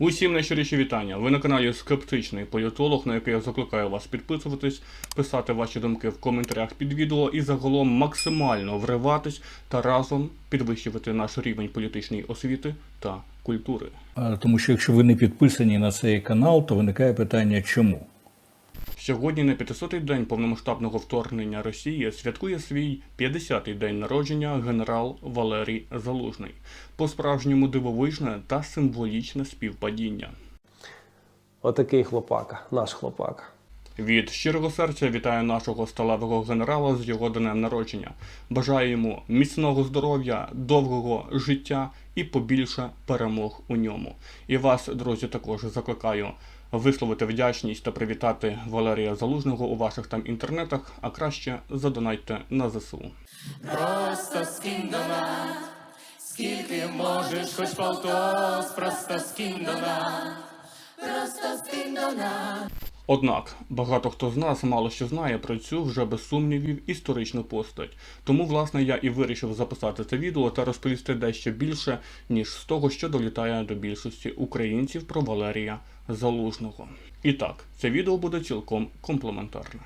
Усім найщиріші вітання. Ви на каналі Скептичний політолог, на який я закликаю вас підписуватись, писати ваші думки в коментарях під відео і загалом максимально вриватись та разом підвищувати наш рівень політичної освіти та культури. Тому що якщо ви не підписані на цей канал, то виникає питання, чому? Сьогодні на 500-й день повномасштабного вторгнення Росії святкує свій 50-й день народження генерал Валерій Залужний. По-справжньому дивовижне та символічне співпадіння. Отакий хлопака, наш хлопака. Від щирого серця вітаю нашого сталевого генерала з його днем народження. Бажаю йому міцного здоров'я, довгого життя і побільше перемог у ньому. І вас, друзі, також закликаю висловити вдячність та привітати Валерія Залужного у ваших там інтернетах, а краще задонайте на ЗСУ. Просто скинь донат, скільки можеш, хоч полтос, просто скинь донат, просто скинь донат. Однак багато хто з нас мало що знає про цю вже без сумнівів історичну постать. Тому, власне, я і вирішив записати це відео та розповісти дещо більше, ніж з того, що долітає до більшості українців про Валерія Залужного. І так, це відео буде цілком комплементарне.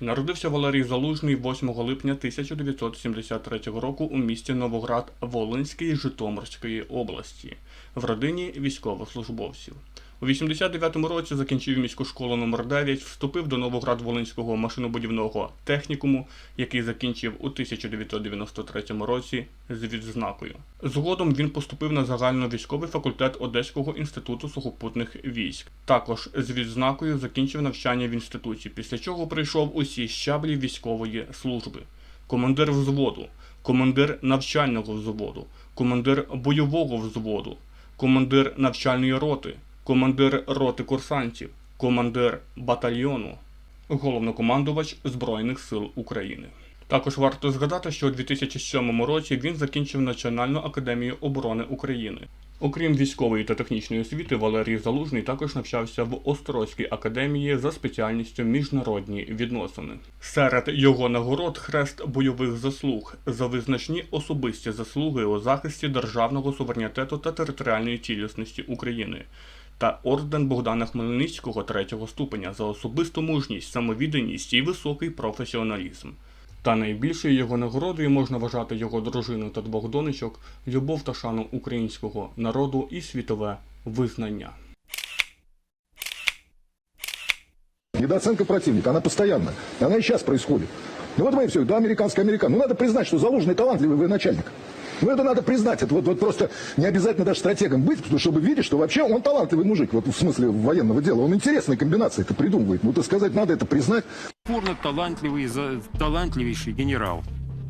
Народився Валерій Залужний 8 липня 1973 року у місті Новоград Волинський Житомирської області в родині військовослужбовців. У 89-му році закінчив міську школу номер 9 вступив до Новоград-Волинського машинобудівного технікуму, який закінчив у 1993 році з відзнакою. Згодом він поступив на загальновійськовий факультет Одеського інституту сухопутних військ. Також з відзнакою закінчив навчання в інституті, після чого прийшов усі щаблі військової служби. Командир взводу, командир навчального взводу, командир бойового взводу, командир навчальної роти, командир роти курсантів, командир батальйону, головнокомандувач Збройних сил України. Також варто згадати, що у 2007 році він закінчив Національну академію оборони України. Окрім військової та технічної освіти, Валерій Залужний також навчався в Острозькій академії за спеціальністю міжнародні відносини. Серед його нагород хрест бойових заслуг за визначні особисті заслуги у захисті державного суверенітету та територіальної цілісності України та орден Богдана Хмельницького третього ступеня за особисту мужність, самовідданість і високий професіоналізм. Та найбільшою його нагородою можна вважати його дружину та двох донечок, любов та шану українського народу і світове визнання. Недооценка противника, она постоянно. Она и сейчас происходит. Ну вот мы все, да, американский американ. Ну надо признать, что заложенный талантливый военачальник. Ну это надо признать. Это вот, вот просто не обязательно даже стратегом быть, потому чтобы видеть, что вообще он талантливый мужик, вот в смысле военного дела. Он интересные комбинации это придумывает. Ну, так сказать, надо это признать. Бесспорно талантливый, за- талантливейший генерал.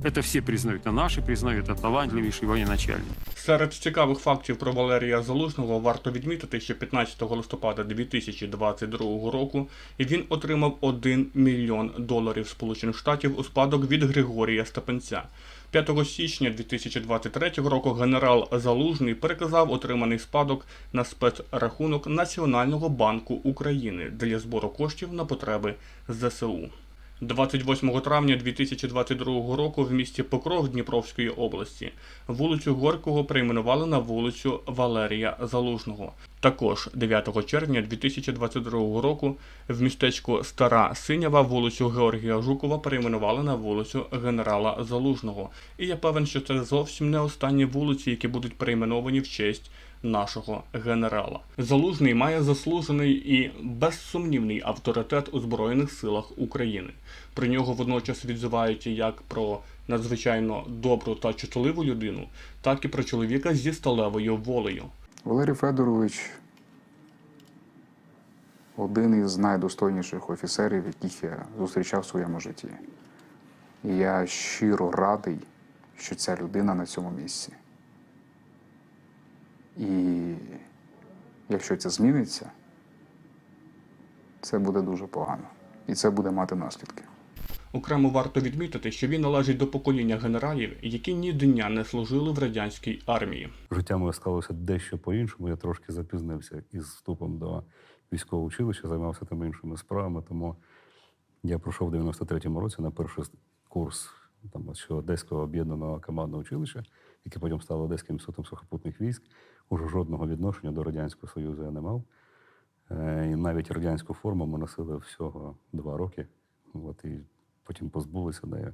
Это все признают, а наши признают, это талантливейший военачальник. Серед цікавих фактів про Валерія Залужного варто відмітити, що 15 листопада 2022 року він отримав 1 мільйон доларів Сполучених Штатів у спадок від Григорія Степенця. 5 січня 2023 року генерал Залужний переказав отриманий спадок на спецрахунок Національного банку України для збору коштів на потреби ЗСУ. 28 травня 2022 року в місті Покров Дніпровської області вулицю Горького перейменували на вулицю Валерія Залужного. Також 9 червня 2022 року в містечку Стара Синява вулицю Георгія Жукова перейменували на вулицю генерала Залужного. І я певен, що це зовсім не останні вулиці, які будуть перейменовані в честь нашого генерала. Залужний має заслужений і безсумнівний авторитет у Збройних силах України. Про нього водночас відзивають як про надзвичайно добру та чутливу людину, так і про чоловіка зі сталевою волею. Валерій Федорович один із найдостойніших офіцерів, яких я зустрічав в своєму житті. І я щиро радий, що ця людина на цьому місці. І якщо це зміниться, це буде дуже погано. І це буде мати наслідки. Окремо варто відмітити, що він належить до покоління генералів, які ні дня не служили в радянській армії. Життя моє склалося дещо по-іншому. Я трошки запізнився із вступом до військового училища, займався там іншими справами. Тому я пройшов в 93-му році на перший курс там що Одеського об'єднаного командного училища, яке потім стало Одеським інститутом сухопутних військ, уже жодного відношення до Радянського Союзу я не мав. Е, І навіть радянську форму ми носили всього два роки. От, і потім позбулися неї.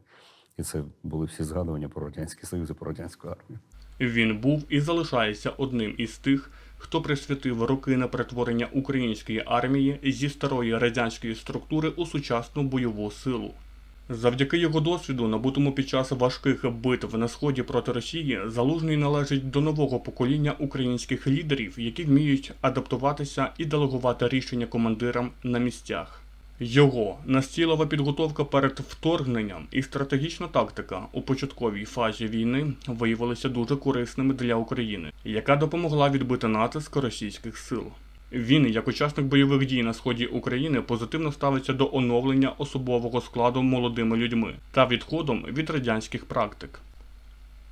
І це були всі згадування про Радянський Союз і про радянську армію. Він був і залишається одним із тих, хто присвятив роки на перетворення української армії зі старої радянської структури у сучасну бойову силу. Завдяки його досвіду, набутому під час важких битв на сході проти Росії, залужний належить до нового покоління українських лідерів, які вміють адаптуватися і делегувати рішення командирам на місцях. Його настілова підготовка перед вторгненням і стратегічна тактика у початковій фазі війни виявилися дуже корисними для України, яка допомогла відбити натиск російських сил. Він, як учасник бойових дій на сході України, позитивно ставиться до оновлення особового складу молодими людьми та відходом від радянських практик.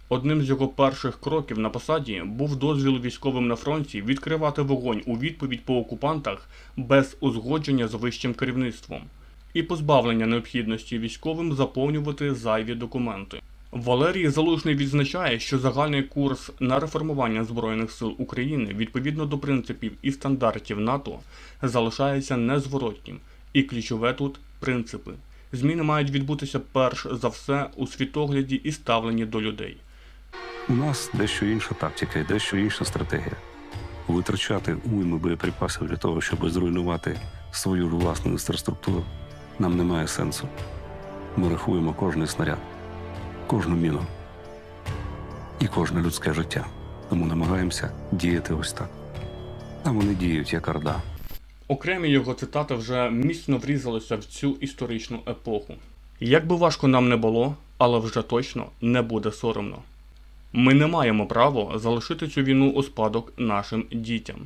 Одним з його перших кроків на посаді був дозвіл військовим на фронті відкривати вогонь у відповідь по окупантах без узгодження з вищим керівництвом і позбавлення необхідності військовим заповнювати зайві документи. Валерій Залужний відзначає, що загальний курс на реформування Збройних сил України відповідно до принципів і стандартів НАТО залишається незворотнім, і ключове тут принципи. Зміни мають відбутися перш за все у світогляді і ставленні до людей. У нас дещо інша тактика дещо інша стратегія. Витрачати уйми боєприпасів для того, щоб зруйнувати свою власну інфраструктуру, нам немає сенсу. Ми рахуємо кожний снаряд, кожну міну і кожне людське життя. Тому намагаємося діяти ось так. А вони діють як орда. Окремі його цитати вже міцно врізалися в цю історичну епоху. Як би важко нам не було, але вже точно не буде соромно. Ми не маємо права залишити цю війну у спадок нашим дітям.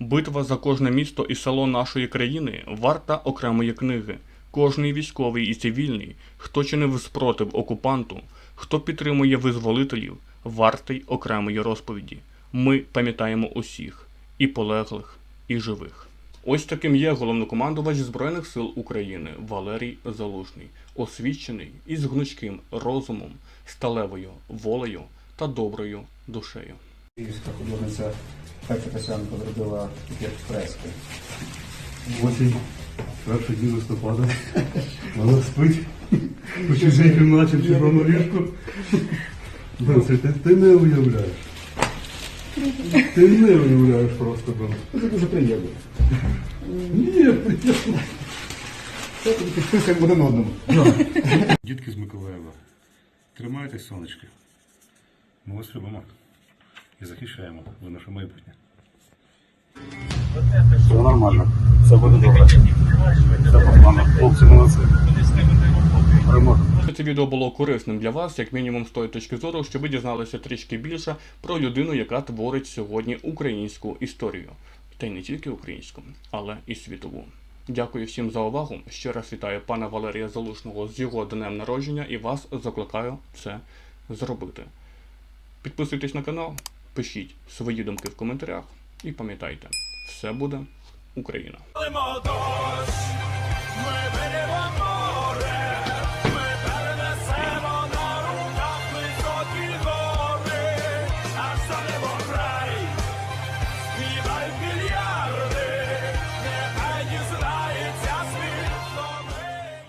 Битва за кожне місто і село нашої країни варта окремої книги. Кожний військовий і цивільний, хто чинив спротив окупанту, хто підтримує визволителів, вартий окремої розповіді. Ми пам'ятаємо усіх і полеглих, і живих. Ось таким є головнокомандувач Збройних сил України Валерій Залужний, освічений із гнучким розумом, сталевою волею та доброю душею. Київська художниця Катя Касянко зробила такі фрески. Осінь, перший дні листопада. Вона спить у чужій кімнаті в чужому ліжку. Доці, ти, ти не уявляєш. Ти не уявляєш просто. Це дуже приємно. Ні, приємно. Це підписуємо один одному. Дітки з Миколаєва, тримайтесь, сонечки. Ми вас любимо і захищаємо за наше майбутнє. Все нормально. Все буде добре. Все погано. Хлопці молодці. Це відео було корисним для вас, як мінімум з тої точки зору, щоб ви дізналися трішки більше про людину, яка творить сьогодні українську історію. Та й не тільки українську, але і світову. Дякую всім за увагу. Ще раз вітаю пана Валерія Залушного з його днем народження і вас закликаю це зробити. Підписуйтесь на канал, пишіть свої думки в коментарях і пам'ятайте, все буде Україна! Ми беремо